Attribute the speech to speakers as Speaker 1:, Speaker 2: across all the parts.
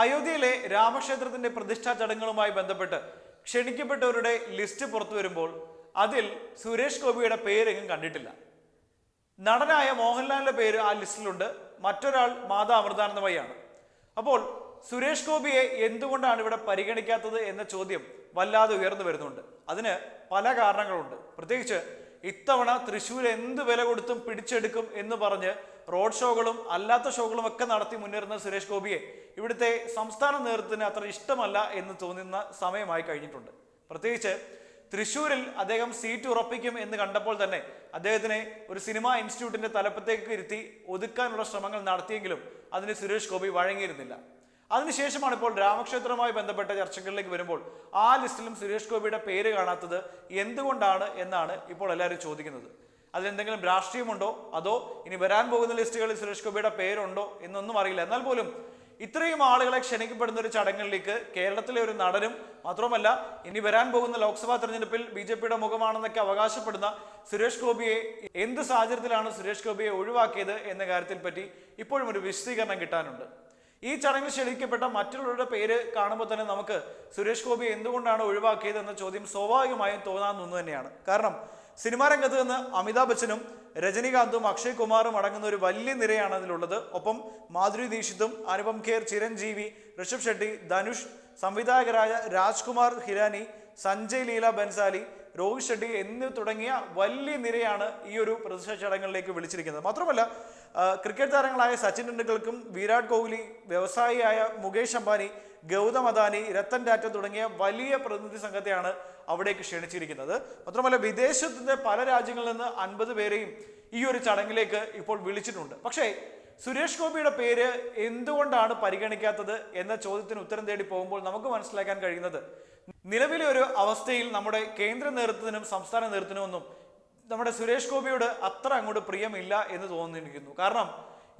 Speaker 1: അയോധ്യയിലെ രാമക്ഷേത്രത്തിന്റെ പ്രതിഷ്ഠാ ചടങ്ങുകളുമായി ബന്ധപ്പെട്ട് ക്ഷണിക്കപ്പെട്ടവരുടെ ലിസ്റ്റ് പുറത്തു വരുമ്പോൾ അതിൽ സുരേഷ് ഗോപിയുടെ പേരെങ്ങും കണ്ടിട്ടില്ല. നടനായ മോഹൻലാലിന്റെ പേര് ആ ലിസ്റ്റിലുണ്ട്. മറ്റൊരാൾ മാതാ അമൃതാനന്ദമയാണ് അപ്പോൾ സുരേഷ് ഗോപിയെ എന്തുകൊണ്ടാണ് ഇവിടെ പരിഗണിക്കാത്തത് എന്ന ചോദ്യം വല്ലാതെ ഉയർന്നു വരുന്നുണ്ട്. അതിന് പല കാരണങ്ങളുണ്ട്. പ്രത്യേകിച്ച് ഇത്തവണ തൃശ്ശൂർ എന്ത് വില കൊടുത്തും പിടിച്ചെടുക്കും എന്ന് പറഞ്ഞ് റോഡ് ഷോകളും അല്ലാത്ത ഷോകളും ഒക്കെ നടത്തി മുന്നേറുന്ന സുരേഷ് ഗോപിയെ ഇവിടുത്തെ സംസ്ഥാന നേതൃത്വത്തിന് അത്ര ഇഷ്ടമല്ല എന്ന് തോന്നുന്ന സമയമായി കഴിഞ്ഞിട്ടുണ്ട്. പ്രത്യേകിച്ച് തൃശ്ശൂരിൽ അദ്ദേഹം സീറ്റ് ഉറപ്പിക്കും എന്ന് കണ്ടപ്പോൾ തന്നെ അദ്ദേഹത്തിനെ ഒരു സിനിമാ ഇൻസ്റ്റിറ്റ്യൂട്ടിന്റെ തലപ്പത്തേക്ക് ഇരുത്തി ഒതുക്കാനുള്ള ശ്രമങ്ങൾ നടത്തിയെങ്കിലും അതിന് സുരേഷ് ഗോപി വഴങ്ങിയിരുന്നില്ല. അതിനുശേഷമാണ് ഇപ്പോൾ രാമക്ഷേത്രവുമായി ബന്ധപ്പെട്ട ചർച്ചകളിലേക്ക് വരുമ്പോൾ ആ ലിസ്റ്റിലും സുരേഷ് ഗോപിയുടെ പേര് കാണാത്തത് എന്തുകൊണ്ടാണ് എന്നാണ് ഇപ്പോൾ എല്ലാവരും ചോദിക്കുന്നത്. അതിലെന്തെങ്കിലും രാഷ്ട്രീയമുണ്ടോ? അതോ ഇനി വരാൻ പോകുന്ന ലിസ്റ്റുകളിൽ സുരേഷ് ഗോപിയുടെ പേരുണ്ടോ എന്നൊന്നും അറിയില്ല. എന്നാൽ പോലും ഇത്രയും ആളുകളെ ക്ഷണിക്കപ്പെടുന്ന ഒരു ചടങ്ങിലേക്ക് കേരളത്തിലെ ഒരു നടനും മാത്രമല്ല ഇനി വരാൻ പോകുന്ന ലോക്സഭാ തെരഞ്ഞെടുപ്പിൽ ബി ജെ പിയുടെ മുഖമാണെന്നൊക്കെ അവകാശപ്പെടുന്ന സുരേഷ് ഗോപിയെ എന്ത് സാഹചര്യത്തിലാണ് സുരേഷ് ഗോപിയെ ഒഴിവാക്കിയത് എന്ന കാര്യത്തിൽ പറ്റി ഇപ്പോഴും ഒരു വിശദീകരണം കിട്ടാനുണ്ട്. ഈ ചടങ്ങിൽ ക്ഷണിക്കപ്പെട്ട മറ്റുള്ളവരുടെ പേര് കാണുമ്പോൾ തന്നെ നമുക്ക് സുരേഷ് ഗോപി എന്തുകൊണ്ടാണ് ഒഴിവാക്കിയത് എന്ന ചോദ്യം സ്വാഭാവികമായും തോന്നാവുന്ന ഒന്ന് തന്നെയാണ്. കാരണം സിനിമാ രംഗത്ത് നിന്ന് അമിതാഭ് ബച്ചനും രജനീകാന്തും അക്ഷയ് കുമാറും അടങ്ങുന്ന ഒരു വലിയ നിരയാണ് അതിലുള്ളത്. ഒപ്പം മാധുരി ദീക്ഷിതും അനുപം ഖേർ ചിരഞ്ജീവി ഋഷഭ് ഷെട്ടി ധനുഷ് സംവിധായകരായ രാജ്കുമാർ ഹിരാനി സഞ്ജയ് ലീല ബൻസാലി രോഹിത് ഷെട്ടി എന്നിവ തുടങ്ങിയ വലിയ നിരയാണ് ഈ ഒരു പ്രതിഷ്ഠ ചടങ്ങുകളിലേക്ക് വിളിച്ചിരിക്കുന്നത്. മാത്രമല്ല ക്രിക്കറ്റ് താരങ്ങളായ സച്ചിൻ ടെണ്ടുൽക്കർക്കും വിരാട് കോഹ്ലി വ്യവസായിയായ മുകേഷ് അംബാനി ഗൗതം അദാനി രത്തൻ ടാറ്റ തുടങ്ങിയ വലിയ പ്രതിനിധി സംഘത്തെയാണ് അവിടേക്ക് ക്ഷണിച്ചിരിക്കുന്നത്. മാത്രമല്ല വിദേശത്തിന്റെ പല രാജ്യങ്ങളിൽ നിന്ന് അൻപത് പേരെയും ഈ ഒരു ചടങ്ങിലേക്ക് ഇപ്പോൾ വിളിച്ചിട്ടുണ്ട്. പക്ഷേ സുരേഷ് ഗോപിയുടെ പേര് എന്തുകൊണ്ടാണ് പരിഗണിക്കാത്തത് എന്ന ചോദ്യത്തിന് ഉത്തരം തേടി പോകുമ്പോൾ നമുക്ക് മനസ്സിലാക്കാൻ കഴിയുന്നത് നിലവിലെ ഒരു അവസ്ഥയിൽ നമ്മുടെ കേന്ദ്ര നേതൃത്വത്തിനും സംസ്ഥാന നേതൃത്വത്തിനും ഒന്നും നമ്മുടെ സുരേഷ് ഗോപിയോട് അത്ര അങ്ങോട്ട് പ്രിയമില്ല എന്ന് തോന്നിയിരിക്കുന്നു. കാരണം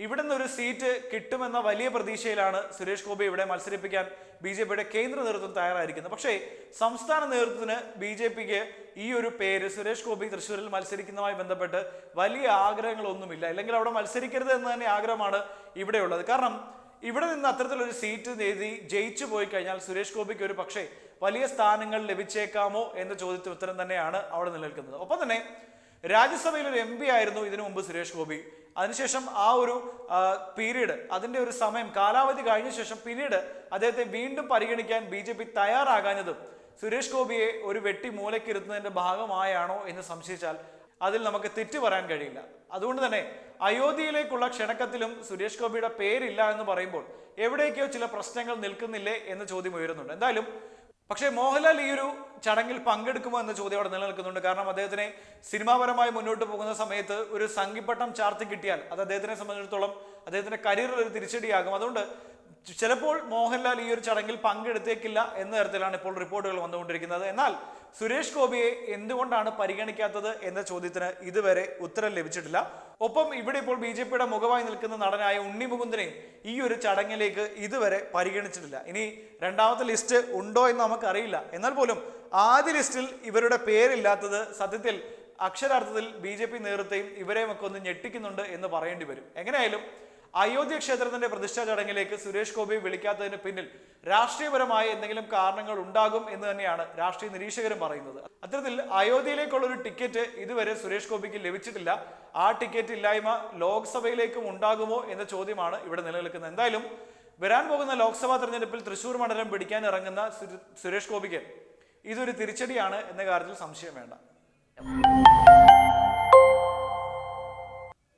Speaker 1: ഇവിടെ നിന്ന് ഒരു സീറ്റ് കിട്ടുമെന്ന വലിയ പ്രതീക്ഷയിലാണ് സുരേഷ് ഗോപി ഇവിടെ മത്സരിപ്പിക്കാൻ ബി ജെ പിയുടെ കേന്ദ്ര നേതൃത്വം തയ്യാറായിരിക്കുന്നത്. പക്ഷേ സംസ്ഥാന നേതൃത്വത്തിന് ബി ജെ പിക്ക് ഈ ഒരു പേര് സുരേഷ് ഗോപി തൃശ്ശൂരിൽ മത്സരിക്കുന്നതുമായി ബന്ധപ്പെട്ട് വലിയ ആഗ്രഹങ്ങളൊന്നുമില്ല. അല്ലെങ്കിൽ അവിടെ മത്സരിക്കരുത് എന്ന് തന്നെ ആഗ്രഹമാണ് ഇവിടെയുള്ളത്. കാരണം ഇവിടെ നിന്ന് അത്തരത്തിലൊരു സീറ്റ് നേടി ജയിച്ചു പോയി കഴിഞ്ഞാൽ സുരേഷ് ഗോപിക്ക് ഒരു പക്ഷേ വലിയ സ്ഥാനങ്ങൾ ലഭിച്ചേക്കാമോ എന്ന ചോദ്യത്തിന് ഉത്തരം തന്നെയാണ് അവിടെ നിലനിൽക്കുന്നത്. ഒപ്പം തന്നെ രാജ്യസഭയിൽ ഒരു എം പി ആയിരുന്നു ഇതിനു മുമ്പ് സുരേഷ് ഗോപി. അതിനുശേഷം ആ ഒരു പീരീഡ് അതിന്റെ ഒരു സമയം കാലാവധി കഴിഞ്ഞ ശേഷം പിന്നീട് അദ്ദേഹത്തെ വീണ്ടും പരിഗണിക്കാൻ ബി ജെ പി തയ്യാറാകാഞ്ഞതും സുരേഷ് ഗോപിയെ ഒരു വെട്ടി മൂലക്കിരുത്തുന്നതിന്റെ ഭാഗമായാണോ എന്ന് സംശയിച്ചാൽ അതിൽ നമുക്ക് തെറ്റു പറയാൻ കഴിയില്ല. അതുകൊണ്ട് തന്നെ അയോധ്യയിലേക്കുള്ള ക്ഷണക്കത്തിലും സുരേഷ് ഗോപിയുടെ പേരില്ല എന്ന് പറയുമ്പോൾ എവിടേക്കോ ചില പ്രശ്നങ്ങൾ നിൽക്കുന്നില്ലേ എന്ന ചോദ്യം ഉയരുന്നുണ്ട്. എന്തായാലും പക്ഷേ മോഹൻലാൽ ഈ ഒരു ചടങ്ങിൽ പങ്കെടുക്കുമോ എന്ന ചോദ്യം അവിടെ നിലനിൽക്കുന്നുണ്ട്. കാരണം അദ്ദേഹത്തിനെ സിനിമാപരമായി മുന്നോട്ട് പോകുന്ന സമയത്ത് ഒരു സംഘിപ്പട്ടം ചാർത്തി കിട്ടിയാൽ അത് അദ്ദേഹത്തിനെ സംബന്ധിച്ചിടത്തോളം അദ്ദേഹത്തിന്റെ കരിയറിൽ ഒരു തിരിച്ചടിയാകും. അതുകൊണ്ട് ചിലപ്പോൾ മോഹൻലാൽ ഈ ഒരു ചടങ്ങിൽ പങ്കെടുത്തേക്കില്ല എന്ന തരത്തിലാണ് ഇപ്പോൾ റിപ്പോർട്ടുകൾ വന്നുകൊണ്ടിരിക്കുന്നത്. എന്നാൽ സുരേഷ് ഗോപിയെ എന്തുകൊണ്ടാണ് പരിഗണിക്കാത്തത് എന്ന ചോദ്യത്തിന് ഇതുവരെ ഉത്തരം ലഭിച്ചിട്ടില്ല. ഒപ്പം ഇവിടെ ഇപ്പോൾ ബി ജെ പിയുടെ മുഖമായി നിൽക്കുന്ന നടനായ ഉണ്ണി മുകുന്ദനെ ഈ ഒരു ചടങ്ങിലേക്ക് ഇതുവരെ പരിഗണിച്ചിട്ടില്ല. ഇനി രണ്ടാമത്തെ ലിസ്റ്റ് ഉണ്ടോ എന്ന് നമുക്കറിയില്ല. എന്നാൽ പോലും ആദ്യ ലിസ്റ്റിൽ ഇവരുടെ പേരില്ലാത്തത് സത്യത്തിൽ അക്ഷരാർത്ഥത്തിൽ ബി ജെ പി നേതൃത്വയും ഇവരെയും ഒക്കെ ഒന്ന് ഞെട്ടിക്കുന്നുണ്ട് എന്ന് പറയേണ്ടി വരും. എങ്ങനെയായാലും അയോധ്യ ക്ഷേത്രത്തിന്റെ പ്രതിഷ്ഠാ ചടങ്ങിലേക്ക് സുരേഷ് ഗോപി വിളിക്കാത്തതിന് പിന്നിൽ രാഷ്ട്രീയപരമായ എന്തെങ്കിലും കാരണങ്ങൾ ഉണ്ടാകും എന്ന് തന്നെയാണ് രാഷ്ട്രീയ നിരീക്ഷകരും പറയുന്നത്. അത്തരത്തിൽ അയോധ്യയിലേക്കുള്ള ഒരു ടിക്കറ്റ് ഇതുവരെ സുരേഷ് ഗോപിക്ക് ലഭിച്ചിട്ടില്ല. ആ ടിക്കറ്റ് ഇല്ലായ്മ ലോക്സഭയിലേക്കും ഉണ്ടാകുമോ എന്ന ചോദ്യമാണ് ഇവിടെ നിലനിൽക്കുന്നത്. എന്തായാലും വരാൻ പോകുന്ന ലോക്സഭാ തെരഞ്ഞെടുപ്പിൽ തൃശൂർ മണ്ഡലം പിടിക്കാൻ ഇറങ്ങുന്ന സുരേഷ് ഗോപിക്ക് ഇതൊരു തിരിച്ചടിയാണ് എന്ന കാര്യത്തിൽ സംശയം വേണ്ട.